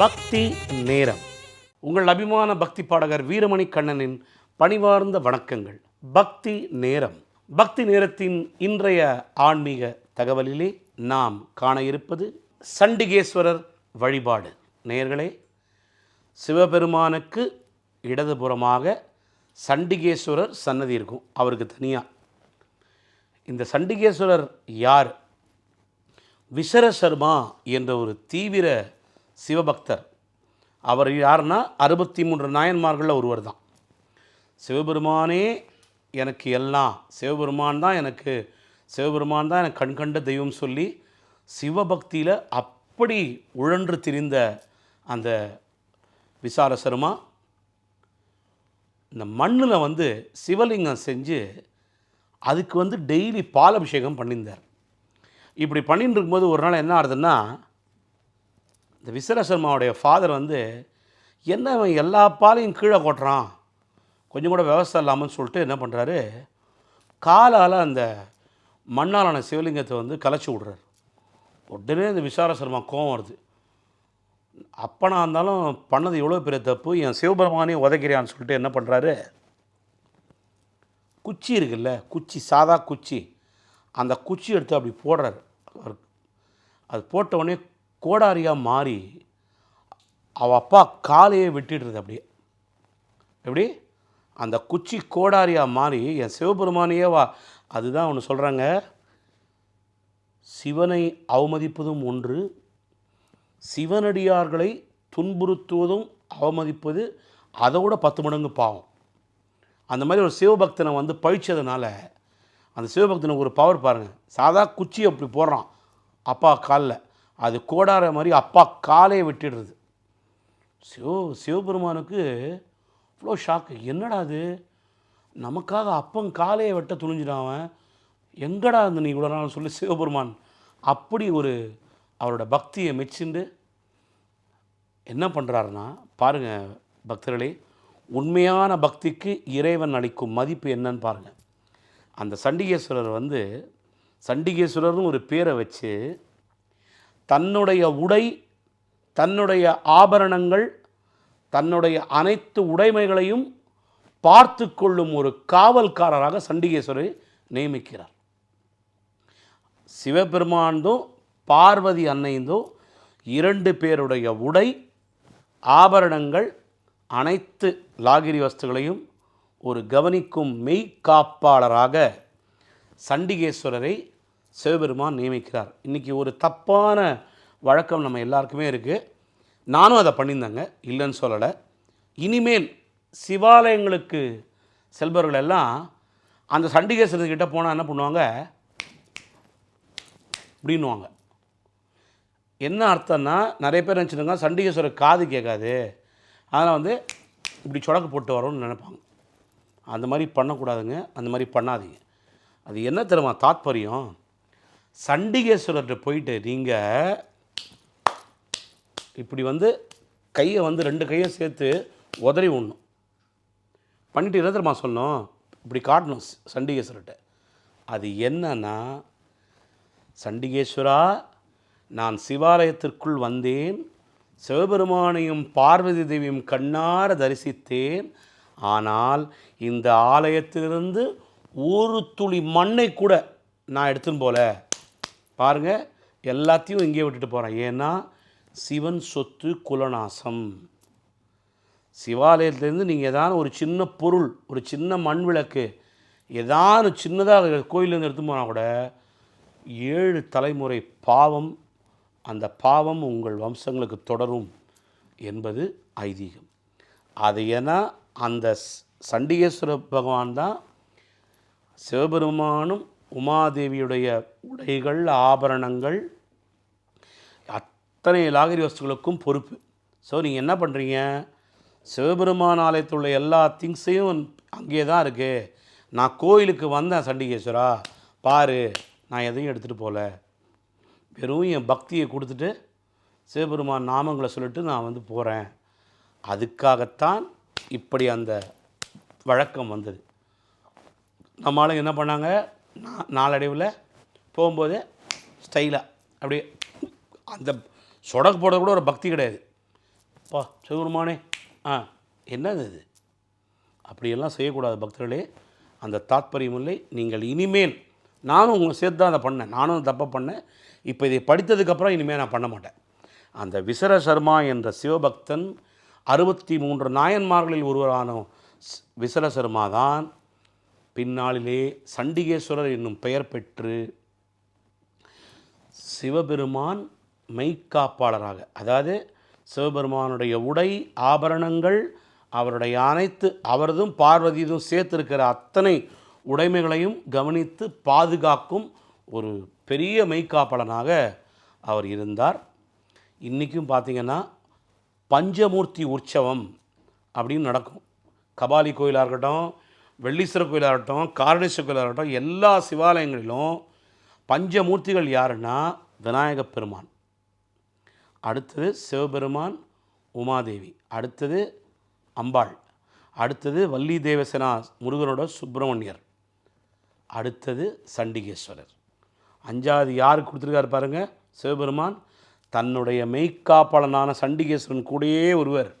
பக்தி நேரம். உங்கள் அபிமான பக்தி பாடகர் வீரமணி கண்ணனின் பணிவார்ந்த வணக்கங்கள். பக்தி நேரம். பக்தி நேரத்தின் இன்றைய ஆன்மீக தகவலிலே நாம் காண இருப்பது சண்டிகேஸ்வரர் வழிபாடு. நேயர்களே சிவபெருமானுக்கு இடதுபுறமாக சண்டிகேஸ்வரர் சன்னதி இருக்கும். அவருக்கு தனியாக இந்த சண்டிகேஸ்வரர் யார்? விசரசர்மா என்ற ஒரு தீவிர சிவபக்தர். அவர் யாருன்னா அறுபத்தி மூன்று நாயன்மார்களில் ஒருவர் தான். சிவபெருமானே எனக்கு எல்லாம். சிவபெருமான் தான் எனக்கு சிவபெருமான் தான் எனக்கு கண்கண்ட தெய்வம் சொல்லி சிவபக்தியில் அப்படி உழன்று திரிந்த அந்த விசார சர்மா இந்த மண்ணில் வந்து சிவலிங்கம் செஞ்சு அதுக்கு வந்து டெய்லி பால் அபிஷேகம் பண்ணியிருந்தார். இப்படி பண்ணிட்டு இருக்கும்போது ஒரு நாள் என்ன ஆகுதுன்னா இந்த விசர சர்மாவுடைய ஃபாதர் வந்து என்ன இவன் எல்லா பாலையும் கீழே கொட்டுறான்? கொஞ்சம் கூட விவசாயம் இல்லாமல் சொல்லிட்டு என்ன பண்ணுறாரு காலால் அந்த மண்ணாலான சிவலிங்கத்தை வந்து கலைச்சி விட்றாரு. உடனே இந்த விசார சர்மா கோவம் வருது. அப்பனா இருந்தாலும் பண்ணது எவ்வளோ பெரிய தப்பு? என் சிவபெருமானே உதைக்கிறியான்னு சொல்லிட்டு என்ன பண்ணுறாரு குச்சி இருக்குல்ல குச்சி சாதா குச்சி. அந்த குச்சி எடுத்து அப்படி போடுறாரு. அவர் அது போட்ட உடனே கோடாரியாக மாறி அவ அப்பா காலையே வெட்டிடுறது அப்படியே. எப்படி? அந்த குச்சி கோடாரியாக மாறி என் சிவபெருமானையே வா. அதுதான் ஒன்று சொல்கிறாங்க சிவனை அவமதிப்பதும் ஒன்று சிவனடியார்களை துன்புறுத்துவதும் அவமதிப்பது அதோட பத்து மடங்கு பாவம். அந்த மாதிரி ஒரு சிவபக்தனை வந்து பழிச்சதுனால அந்த சிவபக்தனுக்கு ஒரு பவர் பாருங்கள் சாதா குச்சி அப்படி போடுறான். அப்பா காலில். அது கோடார மாதிரி அப்பா காலையை விட்டுடுறது. சிவ சிவபெருமானுக்கு இவ்வளோ ஷாக்கு என்னடா அது? நமக்காக அப்பன் காலையை வெட்ட துணிஞ்சிடாவன் எங்கடா இருந்து நீ இவ்வளோ நாள் சொல்லி சிவபெருமான்? அப்படி ஒரு அவரோட பக்தியை மெச்சுண்டு என்ன பண்ணுறாருன்னா பாருங்கள் பக்தர்களே உண்மையான பக்திக்கு இறைவன் அளிக்கும் மதிப்பு என்னன்னு பாருங்கள் அந்த சண்டிகேஸ்வரர் வந்து சண்டிகேஸ்வரர்னு ஒரு பேரை வச்சு தன்னுடைய உடை தன்னுடைய ஆபரணங்கள் தன்னுடைய அனைத்து உடைமைகளையும் பார்த்து கொள்ளும் ஒரு காவல்காரராக சண்டிகேஸ்வரரை நியமிக்கிறார். சிவபெருமானதோ பார்வதி அன்னைந்தோ இரண்டு பேருடைய உடை ஆபரணங்கள் அனைத்து லாகிரி வஸ்துகளையும் ஒரு கவனிக்கும் மெய்க்காப்பாளராக சண்டிகேஸ்வரரை சிவபெருமான் நியமிக்கிறார். இன்றைக்கி ஒரு தப்பான வழக்கம் நம்ம எல்லாருக்குமே இருக்குது நானும் அதை பண்ணியிருந்தேங்க. இல்லைன்னு சொல்லலை. இனிமேல் சிவாலயங்களுக்கு செல்பவர்கள் எல்லாம் அந்த சண்டிகேஸ்வரர்கிட்ட போனால் என்ன பண்ணுவாங்க? அப்படின்னுவாங்க என்ன அர்த்தம்னா நிறைய பேர் நினச்சிருங்க சண்டிகேஸ்வரர் காது கேட்காது. அதனால் வந்து இப்படி சொடக்கு போட்டு வரோம்னு நினைப்பாங்க. அந்த மாதிரி பண்ணக்கூடாதுங்க. அந்த மாதிரி பண்ணாதீங்க. அது என்ன தெரியுமா? தாத்பரியம். சண்டிகேஸ்வரர்கிட்ட போயிட்டு நீங்கள் இப்படி வந்து கையை வந்து ரெண்டு கையும் சேர்த்து உதறி விடணும் பண்ணிட்டு என்ன சொல்லணும்? சொன்னோம் இப்படி காட்டணும் சண்டிகேஸ்வரர்கிட்ட. அது என்னன்னா சண்டிகேஸ்வரா நான் சிவாலயத்திற்குள் வந்தேன் சிவபெருமானையும் பார்வதி தேவியும் கண்ணார தரிசித்தேன். ஆனால் இந்த ஆலயத்திலிருந்து ஒரு துளி மண்ணை கூட நான் எடுத்துன்னு போல. பாருங்கள் எல்லாத்தையும் இங்கே விட்டுட்டு போகிறேன் ஏன்னா சிவன் சொத்து குலநாசம். சிவாலயத்திலேருந்து நீங்கள் ஏதாவது ஒரு சின்ன பொருள் ஒரு சின்ன மண் விளக்கு ஏதாவது சின்னதாக கோயிலேருந்து எடுத்து போனால் கூட ஏழு தலைமுறை பாவம் அந்த பாவம் உங்கள் வம்சங்களுக்கு தொடரும் என்பது ஐதீகம். அது ஏன்னா அந்த ஸ்- சண்டிகேஸ்வர பகவான் தான் சிவபெருமானும் உமாதேவியுடைய உடைகள் ஆபரணங்கள் அத்தனை லாகரி வஸ்துகளுக்கும் பொறுப்பு. ஸோ நீங்கள் என்ன பண்ணுறீங்க சிவபெருமான் ஆலயத்தில் உள்ள எல்லா திங்ஸையும் அங்கே தான் இருக்குது நான் கோயிலுக்கு வந்தேன் சண்டிகேஸ்வரா. பாரு நான் எதையும் எடுத்துகிட்டு போகல வெறும் என் பக்தியை கொடுத்துட்டு சிவபெருமான் நாமங்களை சொல்லிட்டு நான் வந்து போகிறேன் அதுக்காகத்தான் இப்படி அந்த வழக்கம் வந்தது. நம்மளும் என்ன பண்ணாங்க? நான் நாளடைவில் போகும்போது ஸ்டைலாக அப்படியே அந்த சொடக்கு போடுறது கூட ஒரு பக்தி கிடையாது. பா சிவபெருமானே ஆ என்னது இது? அப்படியெல்லாம் செய்யக்கூடாது பக்தர்களே. அந்த தாத்பரியம் இல்லை. நீங்கள் இனிமேல் நானும் உங்களை சேர்த்து தான் அதை பண்ணேன். நானும் தப்பை பண்ணேன். இப்போ இதை படித்ததுக்கப்புறம் இனிமேல் நான் பண்ண மாட்டேன். அந்த விசர சர்மா என்ற சிவபக்தன் அறுபத்தி மூன்று நாயன்மார்களில் ஒருவரான ஸ்- விசர சர்மா தான் பின்னாளிலே சண்டிகேஸ்வரர் என்னும் பெயர் பெற்று சிவபெருமான் மெய்க்காப்பாளராக அதாவது சிவபெருமானுடைய உடை ஆபரணங்கள் அவருடைய அனைத்து அவரதும் பார்வதியதும் சேர்த்திருக்கிற அத்தனை உடைமைகளையும் கவனித்து பாதுகாக்கும் ஒரு பெரிய மெய்க்காப்பாளனாக அவர் இருந்தார். இன்றைக்கும் பார்த்தீங்கன்னா பஞ்சமூர்த்தி உற்சவம் அப்படின்னு நடக்கும். கபாலி கோயிலாக இருக்கட்டும் வெள்ளீஸ்வரர் கோயிலாகட்டும் காரணேஸ்வர காரணேஸ்வரர் எல்லா சிவாலயங்களிலும் பஞ்சமூர்த்திகள் யாருன்னா விநாயகப் பெருமான். அடுத்தது சிவபெருமான் உமாதேவி. அடுத்தது அம்பாள். அடுத்தது வள்ளி தேவசேனா முருகனோட சுப்பிரமணியர். அடுத்தது சண்டிகேஸ்வரர். அஞ்சாவது யார் கொடுத்துருக்காரு பாருங்கள் சிவபெருமான். தன்னுடைய மெய்க்காப்பாளனான சண்டிகேஸ்வரன் கூடயே ஒருவர்.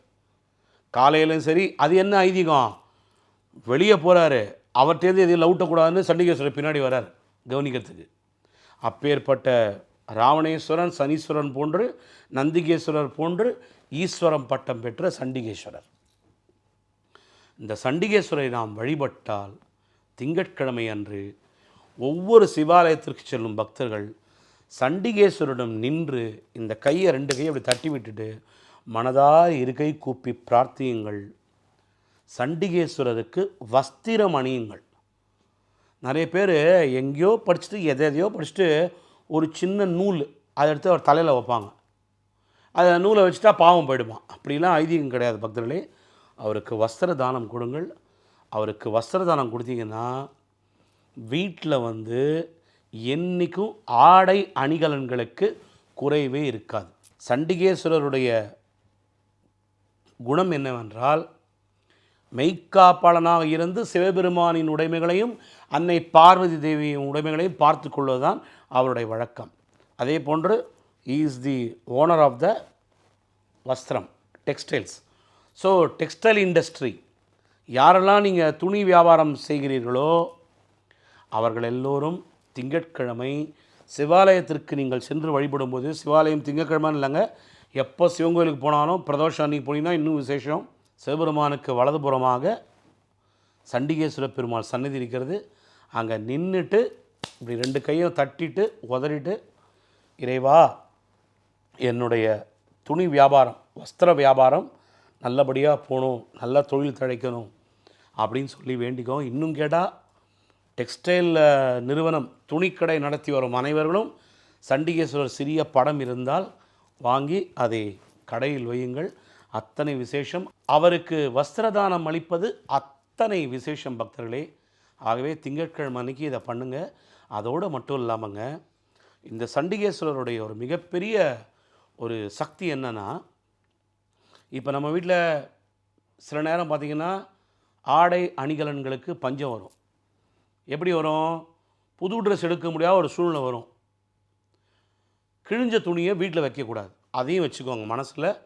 காலையிலும் சரி அது என்ன ஐதீகம்? வெளியே போகிறாரு அவர்கிட்டேருந்து எதையும் லவுட்டக்கூடாதுன்னு சண்டிகேஸ்வரர் பின்னாடி வரார் கவனிக்கிறதுக்கு. அப்பேற்பட்ட ராவணேஸ்வரன் சனீஸ்வரன் போன்று நந்திகேஸ்வரர் போன்று ஈஸ்வரம் பட்டம் பெற்ற சண்டிகேஸ்வரர். இந்த சண்டிகேஸ்வரை நாம் வழிபட்டால் திங்கட்கிழமை அன்று ஒவ்வொரு சிவாலயத்திற்கு செல்லும் பக்தர்கள் சண்டிகேஸ்வரிடம் நின்று இந்த கையை ரெண்டு கையை அப்படி தட்டி விட்டுட்டு மனதார் இருக்கை கூப்பி பிரார்த்தியுங்கள். சண்டிகேஸ்வரருக்கு வஸ்திரம் அணியுங்கள். நிறைய பேர் எங்கேயோ படிச்சுட்டு எதை எதையோ படிச்சுட்டு ஒரு சின்ன நூல் அதை எடுத்து அவர் தலையில் வைப்பாங்க. அதை நூலை வச்சுட்டா பாவம் போயிடுமா அப்படிலாம் ஐதீகம் கிடையாது பக்தர்களே. அவருக்கு வஸ்திர தானம் கொடுங்கள். அவருக்கு வஸ்திர தானம் கொடுத்தீங்கன்னா வீட்டில் வந்து என்றைக்கும் ஆடை அணிகலன்களுக்கு குறைவே இருக்காது. சண்டிகேஸ்வரருடைய குணம் என்னவென்றால் மெய்க்காப்பாளனாக இருந்து சிவபெருமானின் உடைமைகளையும் அன்னை பார்வதி தேவியின் உடைமைகளையும் பார்த்து கொள்வதுதான் அவருடைய வழக்கம். அதே போன்று is the owner of the Vastram textiles so textile industry யாரெல்லாம் நீங்கள் துணி வியாபாரம் செய்கிறீர்களோ அவர்கள் எல்லோரும் திங்கட்கிழமை சிவாலயத்திற்கு நீங்கள் சென்று வழிபடும்போது சிவாலயம் திங்கட்கிழமை இல்லைங்க எப்போ சிவன் கோயிலுக்கு போனாலும் பிரதோஷம் அன்னைக்கு போனீங்கன்னா இன்னும் விசேஷம். சிவபெருமானுக்கு வலதுபுறமாக சண்டிகேஸ்வர பெருமாள் சன்னதி இருக்கிறது. அங்கே நின்றுட்டு இப்படி ரெண்டு கையும் தட்டிட்டு உதறிட்டு இறைவா என்னுடைய துணி வியாபாரம் வஸ்திர வியாபாரம் நல்லபடியாக போகணும் நல்ல தொழில் தழைக்கணும் அப்படின்னு சொல்லி வேண்டிக்கோ இன்னும் கேட்டால் டெக்ஸ்டைல் நிறுவனம் துணிக்கடை நடத்தி வரும் அனைவர்களும் சண்டிகேஸ்வரர் சிறிய படம் இருந்தால் வாங்கி அதை கடையில் வையுங்கள். அத்தனை விசேஷம். அவருக்கு வஸ்திரதானம் அளிப்பது அத்தனை விசேஷம் பக்தர்களே. ஆகவே திங்கட்கிழமை அன்னைக்கு இதை பண்ணுங்கள் அதோடு மட்டும் இல்லாமங்க இந்த சண்டிகேஸ்வரருடைய ஒரு மிகப்பெரிய ஒரு சக்தி என்னன்னா இப்போ நம்ம வீட்டில் சில நேரம் பார்த்திங்கன்னா ஆடை அணிகலன்களுக்கு பஞ்சம் வரும். எப்படி வரும்? புது ட்ரெஸ் எடுக்க முடியாத ஒரு சூழ்நிலை வரும். கிழிஞ்ச துணியை வீட்டில் வைக்கக்கூடாது. அதையும் வச்சுக்கோங்க மனசில்.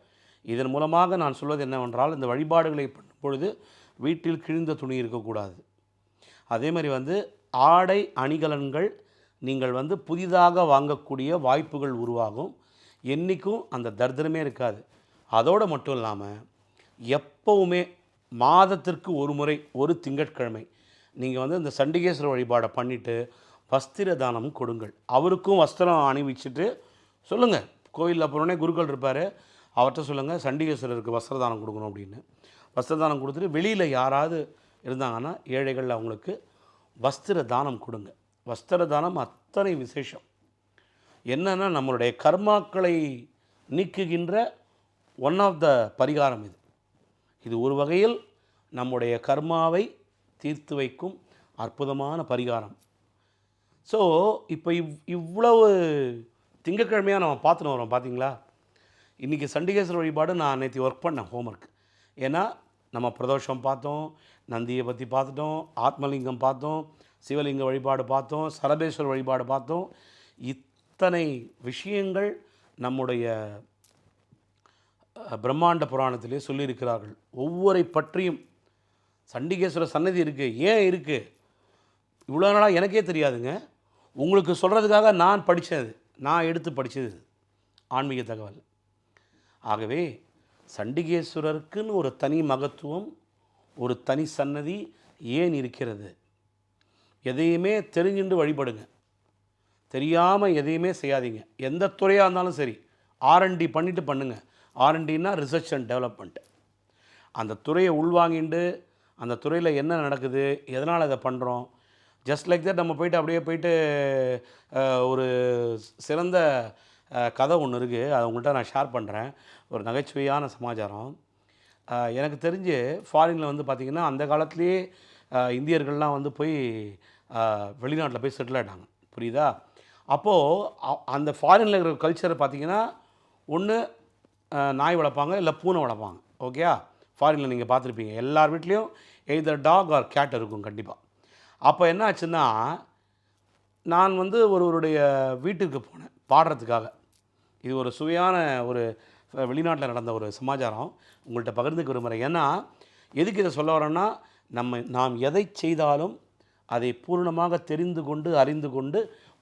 இதன் மூலமாக நான் சொல்வது என்னவென்றால் இந்த வழிபாடுகளை பண்ணும் பொழுது வீட்டில் கிழிந்த துணி இருக்கக்கூடாது. அதே மாதிரி வந்து ஆடை அணிகலன்கள் நீங்கள் வந்து புதிதாக வாங்கக்கூடிய வாய்ப்புகள் உருவாகும். என்றைக்கும் அந்த தர்தனமே இருக்காது. அதோடு மட்டும் இல்லாமல் எப்போவுமே மாதத்திற்கு ஒரு முறை ஒரு திங்கட்கிழமை நீங்கள் வந்து இந்த சண்டிகேஸ்வர வழிபாடை பண்ணிவிட்டு வஸ்திர தானம் கொடுங்கள். அவருக்கும் வஸ்திரம் அணிவிச்சுட்டு சொல்லுங்கள் கோயிலில் போனோடனே குருக்கள் இருப்பார். அவர்கிட்ட சொல்லுங்கள் சண்டிகேஸ்வரருக்கு வஸ்திரதானம் கொடுக்கணும் அப்படின்னு. வஸ்திரதானம் கொடுத்துட்டு வெளியில் யாராவது இருந்தாங்கன்னா ஏழைகள் அவங்களுக்கு வஸ்திர தானம் கொடுங்க. வஸ்திர தானம் அத்தனை விசேஷம். என்னென்னா நம்மளுடைய கர்மாக்களை நீக்குகின்ற ஒன் ஆஃப் த பரிகாரம் இது. இது ஒரு வகையில் நம்முடைய கர்மாவை தீர்த்து வைக்கும் அற்புதமான பரிகாரம். ஸோ இப்போ இவ் இவ்வளவு திங்கக்கிழமையாக நம்ம பார்த்துன்னு வரோம் பார்த்தீங்களா இன்றைக்கி சண்டிகேஸ்வரர் வழிபாடு நான் நேற்று ஒர்க் பண்ணேன் ஹோம்ஒர்க் ஏன்னா நம்ம பிரதோஷம் பார்த்தோம் நந்தியை பற்றி பார்த்துட்டோம் ஆத்மலிங்கம் பார்த்தோம் சிவலிங்க வழிபாடு பார்த்தோம் சரபேஸ்வரர் வழிபாடு பார்த்தோம். இத்தனை விஷயங்கள் நம்முடைய பிரம்மாண்ட புராணத்திலே சொல்லியிருக்கிறார்கள். ஒவ்வொரை பற்றியும் சண்டிகேஸ்வர சன்னதி இருக்குது ஏன் இருக்குது இவ்வளோ நாளாக எனக்கே தெரியாதுங்க. உங்களுக்கு சொல்கிறதுக்காக நான் படித்தது நான் எடுத்து படித்தது ஆன்மீக தகவல். ஆகவே சண்டிகேஸ்வரருக்குன்னு ஒரு தனி மகத்துவம் ஒரு தனி சன்னதி ஏன் இருக்கிறது? எதையுமே தெரிஞ்சுண்டு வழிபடுங்க. தெரியாமல் எதையுமே செய்யாதீங்க. எந்த துறையாக இருந்தாலும் சரி ஆர்என்டி பண்ணிவிட்டு பண்ணுங்கள் ஆர்என்டினா ரிசர்ச் அண்ட் டெவலப்மெண்ட் அந்த துறையை உள்வாங்கிண்டு அந்த துறையில் என்ன நடக்குது எதனால் அதை பண்ணுறோம் ஜஸ்ட் லைக் தட் நம்ம போயிட்டு அப்படியே போயிட்டு ஒரு சிறந்த கதை ஒன்று இருக்குது அதை உங்கள்கிட்ட நான் ஷேர் பண்ணுறேன் ஒரு நகைச்சுவையான சமாச்சாரம். எனக்கு தெரிஞ்சு ஃபாரினில் வந்து பார்த்திங்கன்னா அந்த காலத்துலேயே இந்தியர்கள்லாம் வந்து போய் வெளிநாட்டில் போய் செட்டில் ஆகிட்டாங்க புரியுதா? அப்போது அந்த ஃபாரினில் இருக்கிற கல்ச்சரை பார்த்தீங்கன்னா ஒன்று நாய் வளர்ப்பாங்க இல்லை பூனை வளர்ப்பாங்க. ஓகேயா? ஃபாரினில் நீங்கள் பார்த்துருப்பீங்க எல்லார் வீட்லேயும் எய்தர் டாக் ஆர் கேட் இருக்கும் கண்டிப்பாக அப்போ என்ன ஆச்சுன்னா நான் வந்து ஒருவருடைய வீட்டுக்கு போனேன் பாடுறதுக்காக. இது ஒரு சுவையான ஒரு வெளிநாட்டில் நடந்த ஒரு சமாச்சாரம். உங்கள்கிட்ட பகிர்ந்துக்க விரும்புகிறேன் ஏன்னா எதுக்கு இதை சொல்ல வரோன்னா நம்ம நாம் எதை செய்தாலும் அதை பூர்ணமாக தெரிந்து கொண்டு அறிந்து கொண்டு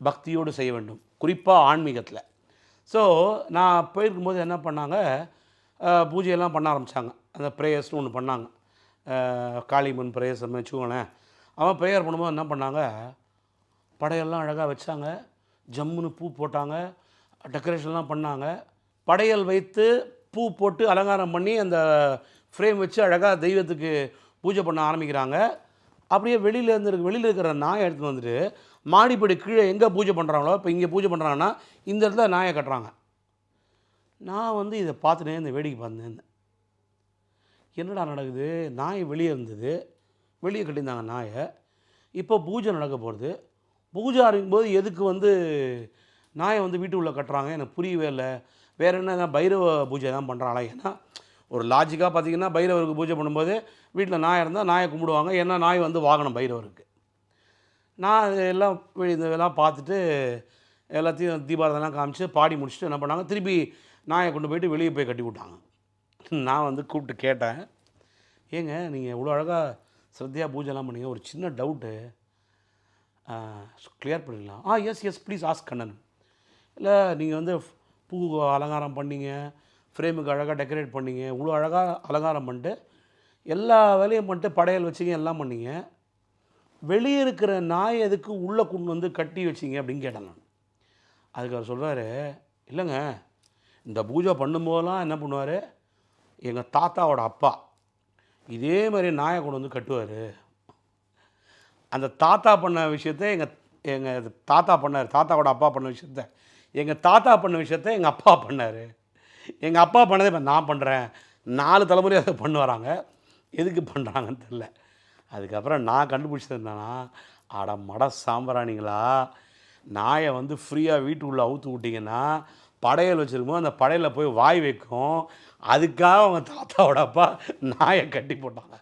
பக்தியோடு செய்ய வேண்டும். குறிப்பாக ஆன்மீகத்தில். ஸோ நான் போயிருக்கும்போது என்ன பண்ணாங்க பூஜையெல்லாம் பண்ண ஆரம்பித்தாங்க அந்த ப்ரேயர்ஸ்னு ஒன்று பண்ணாங்க. காளிமன் ப்ரேயர்ஸ் வச்சுக்கோங்களேன். அவன் ப்ரேயர் பண்ணும்போது என்ன பண்ணாங்க படையெல்லாம் அழகாக வச்சாங்க. ஜம்முன்னு பூ போட்டாங்க. டெக்கரேஷன்லாம் பண்ணாங்க. படையல் வைத்து பூ போட்டு அலங்காரம் பண்ணி அந்த ஃப்ரேம் வச்சு அழகாக தெய்வத்துக்கு பூஜை பண்ண ஆரம்பிக்கிறாங்க. அப்படியே வெளியில் இருந்து வெளியில் இருக்கிற நாயை எடுத்து வந்துட்டு மாடிப்படி கீழே எங்கே பூஜை பண்ணுறாங்களோ இப்போ இங்கே பூஜை பண்ணுறாங்கன்னா இந்த இடத்துல நாயை கட்டுறாங்க. நான் வந்து இதை பார்த்துட்டே இந்த வேடிக்கை பார்த்துருந்தேன் என்னடா நடக்குது? நாய் வெளியே இருந்தது. வெளியே கட்டியிருந்தாங்க நாயை. இப்போ பூஜை நடக்க போகிறது பூஜை ஆரம்பிக்கும்போது எதுக்கு வந்து நாயை வந்து வீட்டுக்குள்ளே கட்டுறாங்க. எனக்கு புரியவே இல்லை. வேறு என்ன பைரவ பூஜை தான் பண்ணுறாங்களா ஏன்னா ஒரு லாஜிக்காக பார்த்தீங்கன்னா பைரவருக்கு பூஜை பண்ணும்போது வீட்டில் நாய் இருந்தால் நாயை கும்பிடுவாங்க. ஏன்னா நாய் வந்து வாகனம் பைரவருக்கு. நான் எல்லாம் இதெல்லாம் பார்த்துட்டு எல்லாத்தையும் தீபாரதெல்லாம் காமிச்சு பாடி முடிச்சுட்டு என்ன பண்ணாங்க? திருப்பி நாயை கொண்டு போயிட்டு வெளியே போய் கட்டி விட்டாங்க. நான் வந்து கூப்பிட்டு கேட்டேன். ஏங்க நீங்கள் இவ்வளோ அழகாக ஸ்ரத்தையாக பூஜைலாம் பண்ணீங்க. ஒரு சின்ன டவுட்டு கிளியர் பண்ணிடலாம். ஆ yes yes please ask Kannan. இல்லை நீங்கள் வந்து பூ அலங்காரம் பண்ணிங்க ஃப்ரேமுக்கு அழகாக டெக்கரேட் பண்ணீங்க இவ்வளோ அழகாக அலங்காரம் பண்ணிட்டு எல்லா வேலையும் பண்ணிட்டு படையல் வச்சிங்க எல்லாம் பண்ணிங்க. வெளியே இருக்கிற நாய் எதுக்கு உள்ளே கொண்டு வந்து கட்டி வச்சிங்க அப்படின்னு கேட்டேன் நான். அதுக்கு அவர் சொல்கிறாரு இல்லைங்க இந்த பூஜை பண்ணும்போதெல்லாம் என்ன பண்ணுவார்? எங்கள் தாத்தாவோட அப்பா இதே மாதிரி நாயை கொண்டு வந்து கட்டுவார். அந்த தாத்தா பண்ண விஷயத்த எங்கள் எங்கள் தாத்தா பண்ணார் தாத்தாவோட அப்பா பண்ண விஷயத்த எங்கள் தாத்தா பண்ண விஷயத்த எங்கள் அப்பா பண்ணார். எங்கள் அப்பா பண்ணதை இப்போ நான் பண்ணுறேன் நாலு தலைமுறை அதை பண்ணு வராங்க. எதுக்கு பண்ணுறாங்கன்னு தெரில அதுக்கப்புறம் நான் கண்டுபிடிச்சது என்னன்னா அட மட சாம்பிராணிங்களா நாயை வந்து ஃப்ரீயாக வீட்டுக்குள்ளே அவுத்து விட்டிங்கன்னா படையல் வச்சுருக்கும்போது அந்த படையலில் போய் வாய் வைக்கும். அதுக்காக அவங்க தாத்தாவோட அப்பா நாயை கட்டி போட்டாங்க.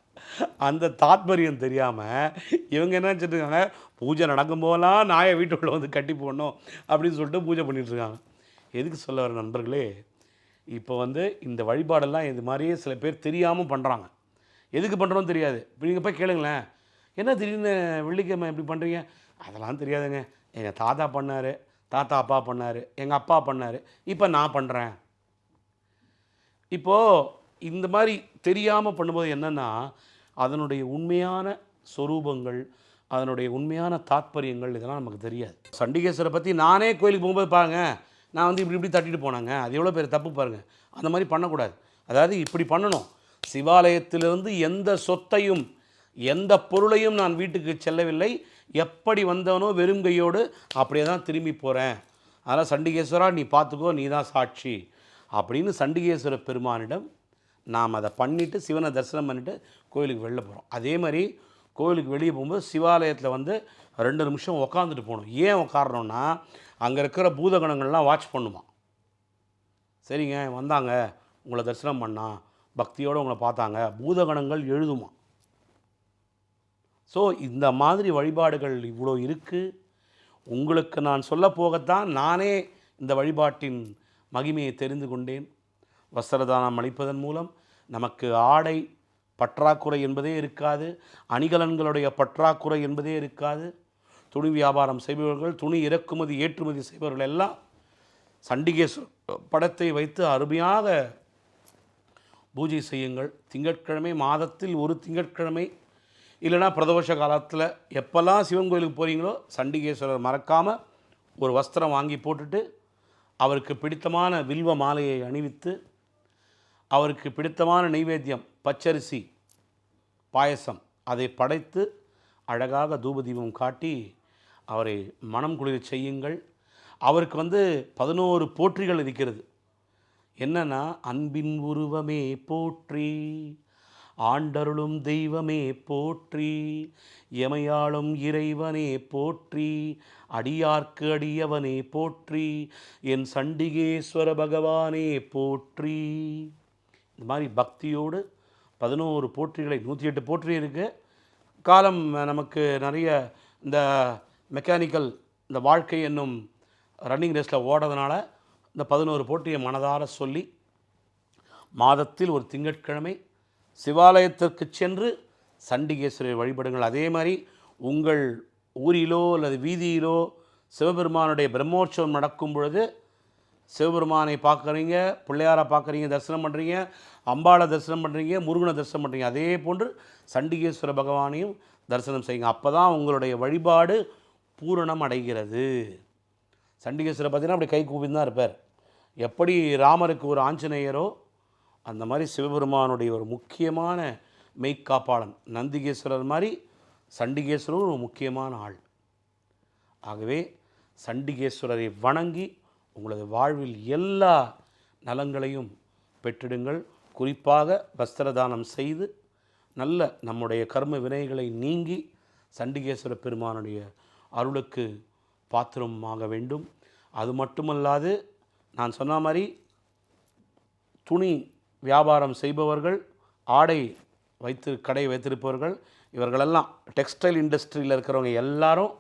அந்த தாத்பரியம் தெரியாமல் இவங்க என்ன வச்சுருக்காங்க பூஜை பூஜை நடக்கும்போதெல்லாம் நாயை வீட்டுக்குள்ளே வந்து கட்டி போடணும் அப்படின்னு சொல்லிட்டு பூஜை பண்ணிகிட்ருக்காங்க எதுக்கு சொல்ல வர நண்பர்களே? இப்போ வந்து இந்த வழிபாடெல்லாம் இது மாதிரியே சில பேர் தெரியாமல் பண்ணுறாங்க எதுக்கு பண்ணுறோன்னு தெரியாது. இப்போ நீங்கள் போய் கேளுங்களேன். என்ன திடீர்னு வெள்ளிக்கிழமை இப்படி பண்ணுறீங்க அதெல்லாம் தெரியாதுங்க. எங்கள் தாத்தா பண்ணார் தாத்தா அப்பா பண்ணார் எங்கள் அப்பா பண்ணார். இப்போ நான் பண்ணுறேன் இப்போது இந்த மாதிரி தெரியாமல் பண்ணும்போது என்னென்னா அதனுடைய உண்மையான சொரூபங்கள் அதனுடைய உண்மையான தாத்பரியங்கள் இதெல்லாம் நமக்கு தெரியாது. சண்டிகேஸ்வரை பற்றி நானே கோயிலுக்கு போகும்போது பாருங்க நான் வந்து இப்படி இப்படி தட்டிட்டு போனாங்க. அது எவ்வளோ பேர் தப்பு பாருங்கள் அந்த மாதிரி பண்ணக்கூடாது. அதாவது இப்படி பண்ணணும். சிவாலயத்திலிருந்து எந்த சொத்தையும் எந்த பொருளையும் நான் வீட்டுக்கு செல்லவில்லை. எப்படி வந்தவனோ வெறும் கையோடு அப்படியே தான் திரும்பி போகிறேன் அதனால் சண்டிகேஸ்வரா நீ பார்த்துக்கோ நீ தான் சாட்சி. அப்படின்னு சண்டிகேஸ்வர பெருமானிடம் நாம் அதை பண்ணிவிட்டு சிவனை தரிசனம் பண்ணிவிட்டு கோயிலுக்கு வெளில போகிறோம் அதே மாதிரி கோயிலுக்கு வெளியே போகும்போது சிவாலயத்தில் வந்து ரெண்டு நிமிஷம் உக்காந்துட்டு போகணும். ஏன் உட்காரணும்னா அங்கே இருக்கிற பூதகணங்கள்லாம் வாட்ச் பண்ணுமா? சரிங்க வந்தாங்க. உங்களை தரிசனம் பண்ணா பக்தியோடு உங்களை பார்த்தாங்க. பூதகணங்கள் எழுதுமா? ஸோ இந்த மாதிரி வழிபாடுகள் இவ்வளோ இருக்குது உங்களுக்கு நான் சொல்ல போகத்தான் நானே இந்த வழிபாட்டின் மகிமையை தெரிந்து கொண்டேன். வஸ்திரதானம் அளிப்பதன் மூலம் நமக்கு ஆடை பற்றாக்குறை என்பதே இருக்காது. அணிகலன்களுடைய பற்றாக்குறை என்பதே இருக்காது. துணி வியாபாரம் செய்பவர்கள் துணி இறக்குமதி ஏற்றுமதி செய்பவர்கள் எல்லாம் சண்டிகேஸ்வரர் படத்தை வைத்து அருமையாக பூஜை செய்யுங்கள். திங்கட்கிழமை மாதத்தில் ஒரு திங்கட்கிழமை. இல்லைனா பிரதோஷ காலத்தில் எப்போல்லாம் சிவன் கோயிலுக்கு போகிறீங்களோ சண்டிகேஸ்வரர் மறக்காமல் ஒரு வஸ்திரம் வாங்கி போட்டுட்டு அவருக்கு பிடித்தமான வில்வ மாலையை அணிவித்து அவருக்கு பிடித்தமான நைவேத்தியம் பச்சரிசி பாயசம் அதை படைத்து அழகாக தூபதீபம் காட்டி அவரை மனம் குளிர செய்யுங்கள். அவருக்கு வந்து பதினோரு போற்றிகள் இருக்கிறது. என்னன்னா அன்பின் உருவமே போற்றி ஆண்டருளும் தெய்வமே போற்றி எமையாளும் இறைவனே போற்றி அடியார்க்கு அடியவனே போற்றி என் சண்டிகேஸ்வர பகவானே போற்றி. இந்த மாதிரி பக்தியோடு பதினோரு போற்றிகளை நூற்றி எட்டு போற்றி இருக்கு. காலம் நமக்கு நிறைய இந்த மெக்கானிக்கல் இந்த வாழ்க்கை என்னும் ரன்னிங் ரேஸில் ஓடுறதுனால இந்த பதினோரு போட்டியை மனதார சொல்லி மாதத்தில் ஒரு திங்கட்கிழமை சிவாலயத்திற்கு சென்று சண்டிகேஸ்வரரை வழிபடுங்கள். அதே மாதிரி உங்கள் ஊரிலோ அல்லது வீதியிலோ சிவபெருமானுடைய பிரம்மோற்சவம் நடக்கும் பொழுது சிவபெருமானை பார்க்குறீங்க பிள்ளையாரை பார்க்குறீங்க தரிசனம் பண்ணுறீங்க அம்பாளை தரிசனம் பண்ணுறீங்க முருகனை தரிசனம் பண்ணுறீங்க அதே போன்று சண்டிகேஸ்வர பகவானையும் தரிசனம் செய்யுங்க. அப்போ தான் உங்களுடைய வழிபாடு பூரணம் அடைகிறது. சண்டிகேஸ்வரர் பார்த்தீங்கன்னா அப்படி கை கூப்பின்னு தான் இருப்பார். எப்படி ராமருக்கு ஒரு ஆஞ்சநேயரோ அந்த மாதிரி சிவபெருமானுடைய ஒரு முக்கியமான மெய்க்காப்பாளன் நந்திகேஸ்வரர் மாதிரி சண்டிகேஸ்வரரும் ஒரு முக்கியமான ஆள். ஆகவே சண்டிகேஸ்வரரை வணங்கி உங்களது வாழ்வில் எல்லா நலங்களையும் பெற்றிடுங்கள். குறிப்பாக வஸ்திரதானம் செய்து நல்ல நம்முடைய கர்ம வினைகளை நீங்கி சண்டிகேஸ்வர பெருமானுடைய அருளுக்கு பாத்திரமாக வேண்டும். அது மட்டுமல்லாது நான் சொன்ன மாதிரி துணி வியாபாரம் செய்பவர்கள் ஆடை வைத்து கடை வைத்திருப்பவர்கள் இவர்களெல்லாம் டெக்ஸ்டைல் இண்டஸ்ட்ரியில் இருக்கிறவங்க எல்லாரும்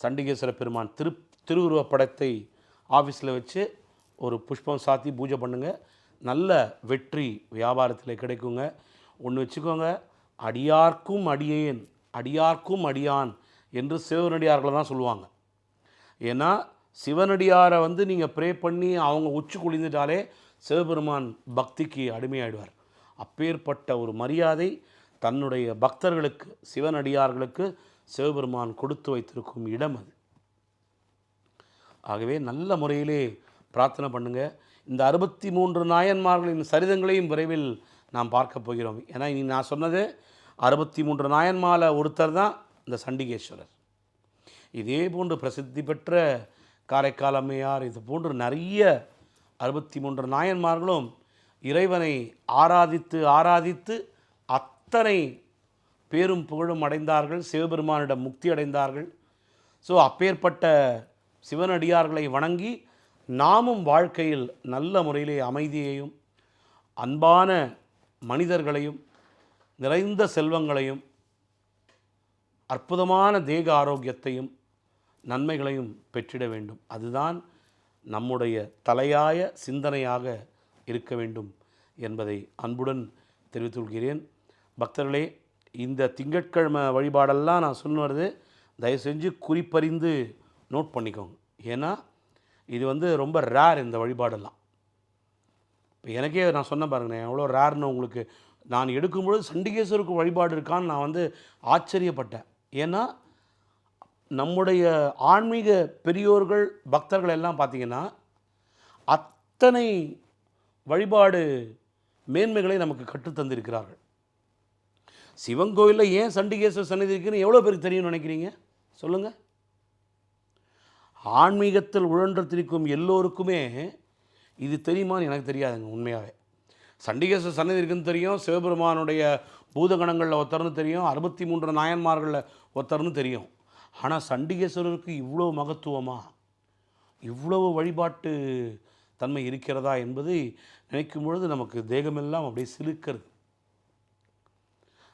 சண்டிகேஸ்வர பெருமான் திரு திருவுருவப் படத்தை ஆஃபீஸில் வச்சு ஒரு புஷ்பம் சாத்தி பூஜை பண்ணுங்கள் நல்ல வெற்றி வியாபாரத்தில் கிடைக்குங்க. ஒன்று வச்சுக்கோங்க அடியார்க்கும் அடியேன் அடியார்க்கும் அடியான் என்று சிவனடியார்களை தான் சொல்லுவாங்க. ஏன்னா சிவனடியாரை வந்து நீங்கள் ப்ரே பண்ணி அவங்க உச்சி குளிந்துட்டாலே சிவபெருமான் பக்திக்கு அடிமையாயிடுவார். அப்பேற்பட்ட ஒரு மரியாதை தன்னுடைய பக்தர்களுக்கு சிவனடியார்களுக்கு சிவபெருமான் கொடுத்து வைத்திருக்கும் இடம் அது. ஆகவே நல்ல முறையிலே பிரார்த்தனை பண்ணுங்கள் இந்த அறுபத்தி மூன்று நாயன்மார்களின் சரிதங்களையும் விரைவில் நாம் பார்க்க போகிறோம். ஏன்னா இனி நான் சொன்னது அறுபத்தி மூன்று நாயன்மால ஒருத்தர் தான் இந்த சண்டிகேஸ்வரர். இதே போன்று பிரசித்தி பெற்ற காரைக்கால் அம்மையார் இது போன்று நிறைய அறுபத்தி மூன்று நாயன்மார்களும் இறைவனை ஆராதித்து ஆராதித்து அத்தனை பேரும் புகழும் அடைந்தார்கள் சிவபெருமானிடம் முக்தி அடைந்தார்கள். ஸோ அப்பேற்பட்ட சிவனடியார்களை வணங்கி நாமும் வாழ்க்கையில் நல்ல முறையிலே அமைதியையும் அன்பான மனிதர்களையும் நிறைந்த செல்வங்களையும் அற்புதமான தேக ஆரோக்கியத்தையும் நன்மைகளையும் பெற்றிட வேண்டும். அதுதான் நம்முடைய தலையாய சிந்தனையாக இருக்க வேண்டும் என்பதை அன்புடன் தெரிவித்துக்கொள்கிறேன். பக்தர்களே இந்த திங்கட்கிழமை வழிபாடெல்லாம் நான் சொன்னது தயவு செஞ்சு குறிப்பறிந்து நோட் பண்ணிக்கோங்க. ஏன்னா இது வந்து ரொம்ப ரேர் இந்த வழிபாடெல்லாம். இப்போ எனக்கே நான் சொன்ன பாருங்கண்ணே எவ்வளோ ரேர்னு உங்களுக்கு. நான் எடுக்கும்பொழுது சண்டிகேஸ்வருக்கு வழிபாடு இருக்கான்னு நான் வந்து ஆச்சரியப்பட்டேன். ஏன்னா நம்முடைய ஆன்மீக பெரியோர்கள் பக்தர்கள் எல்லாம் பார்த்தீங்கன்னா அத்தனை வழிபாடு மேன்மைகளை நமக்கு கற்றுத்தந்திருக்கிறார்கள் சிவன் கோயிலில் ஏன் சண்டிகேஸ்வரர் சன்னதி இருக்குன்னு எவ்வளோ பேருக்கு தெரியும்னு நினைக்கிறீங்க? சொல்லுங்கள் ஆன்மீகத்தில் உழன்றத்திருக்கும் எல்லோருக்குமே இது தெரியுமான்னு எனக்கு தெரியாதுங்க உண்மையாகவே சண்டிகேஸ்வர சன்னதி இருக்குன்னு தெரியும் சிவபெருமானுடைய பூதகணங்களில் ஒருத்தர்னு தெரியும் அறுபத்தி மூன்று நாயன்மார்களில் ஒருத்தர்னு தெரியும். ஆனால் சண்டிகேஸ்வரருக்கு இவ்வளோ மகத்துவமா? இவ்வளவு வழிபாட்டு தன்மை இருக்கிறதா என்பது நினைக்கும் பொழுது நமக்கு தேகமெல்லாம் அப்படியே சிலுக்கிறது.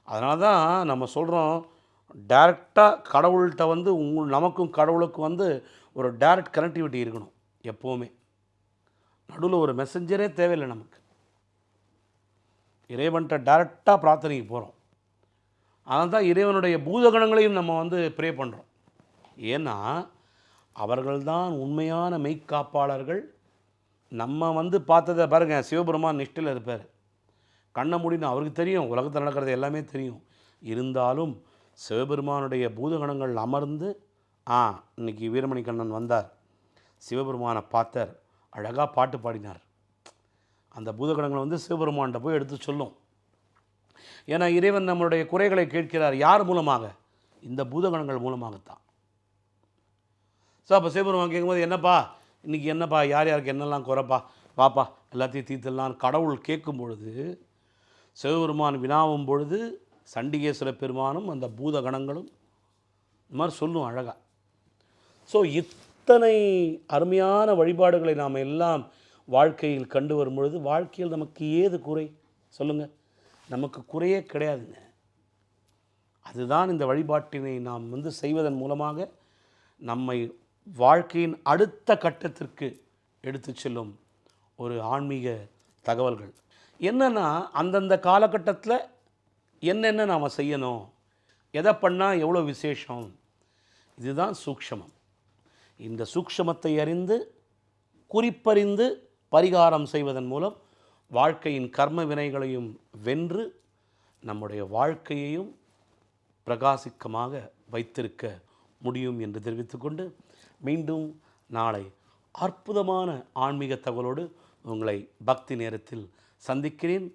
அதனால தான் நம்ம சொல்கிறோம் டேரெக்டாக கடவுள்கிட்ட வந்து உங்கள் நமக்கும் கடவுளுக்கும் வந்து ஒரு டைரக்ட் கனெக்டிவிட்டி இருக்கணும் எப்போவுமே. நடுவில் ஒரு மெசஞ்சரே தேவையில்லை நமக்கு. இறைவன்கிட்ட டைரெக்டாக பிரார்த்தனைக்கு போகிறோம் அதனால் தான் இறைவனுடைய பூதகணங்களையும் நம்ம வந்து ப்ரே பண்ணுறோம் ஏன்னா அவர்கள்தான் உண்மையான மெய்க்காப்பாளர்கள். நம்ம வந்து பார்த்ததை பாருங்க சிவபெருமான் நிஷ்டில் இருப்பார். கண்ணை முடின்னு அவருக்கு தெரியும் உலகத்தில் நடக்கிறது எல்லாமே தெரியும். இருந்தாலும் சிவபெருமானுடைய பூதகணங்கள் அமர்ந்து ஆ இன்னைக்கு வீரமணி கண்ணன் வந்தார். சிவபெருமானை பார்த்தார். அழகாக பாட்டு பாடினார். அந்த பூதகணங்களை வந்து சிவபெருமான்கிட்ட போய் எடுத்து சொல்லும். ஏன்னா இறைவன் நம்மளுடைய குறைகளை கேட்கிறார் யார் மூலமாக? இந்த பூதகணங்கள் மூலமாகத்தான். ஸோ அப்போ சிவபெருமான் கேட்கும்போது என்னப்பா? இன்றைக்கி என்னப்பா? யார் யாருக்கு என்னெல்லாம் குறைப்பா? வாப்பா எல்லாத்தையும் தீர்த்துடலாம் கடவுள் கேட்கும் பொழுது சிவபெருமான் வினாவும் பொழுது சண்டிகேஸ்வர பெருமானும் அந்த பூதகணங்களும் இந்த மாதிரி சொல்லும் அழகாக ஸோ இத்தனை அருமையான வழிபாடுகளை நாம் எல்லாம் வாழ்க்கையில் கண்டு வரும் பொழுது வாழ்க்கையில் நமக்கு ஏது குறை? சொல்லுங்கள் நமக்கு குறையே கிடையாதுங்க. அதுதான் இந்த வழிபாட்டினை நாம் வந்து செய்வதன் மூலமாக நம்மை வாழ்க்கையின் அடுத்த கட்டத்திற்கு எடுத்து செல்லும் ஒரு ஆன்மீக தகவல்கள். என்னென்னா அந்தந்த காலகட்டத்தில் என்னென்ன நாம் செய்யணும்? எதை பண்ணால் எவ்வளோ விசேஷம்? இதுதான் சூக்ஷமம். இந்த சூக்ஷமத்தை அறிந்து குறிப்பறிந்து பரிகாரம் செய்வதன் மூலம் வாழ்க்கையின் கர்ம வினைகளையும் வென்று நம்முடைய வாழ்க்கையையும் பிரகாசிக்கமாக வைத்திருக்க முடியும் என்று தெரிவித்துக்கொண்டு மீண்டும் நாளை அற்புதமான ஆன்மீக தகவலோடு உங்களை பக்தி நேரத்தில் சந்திக்கிறேன்.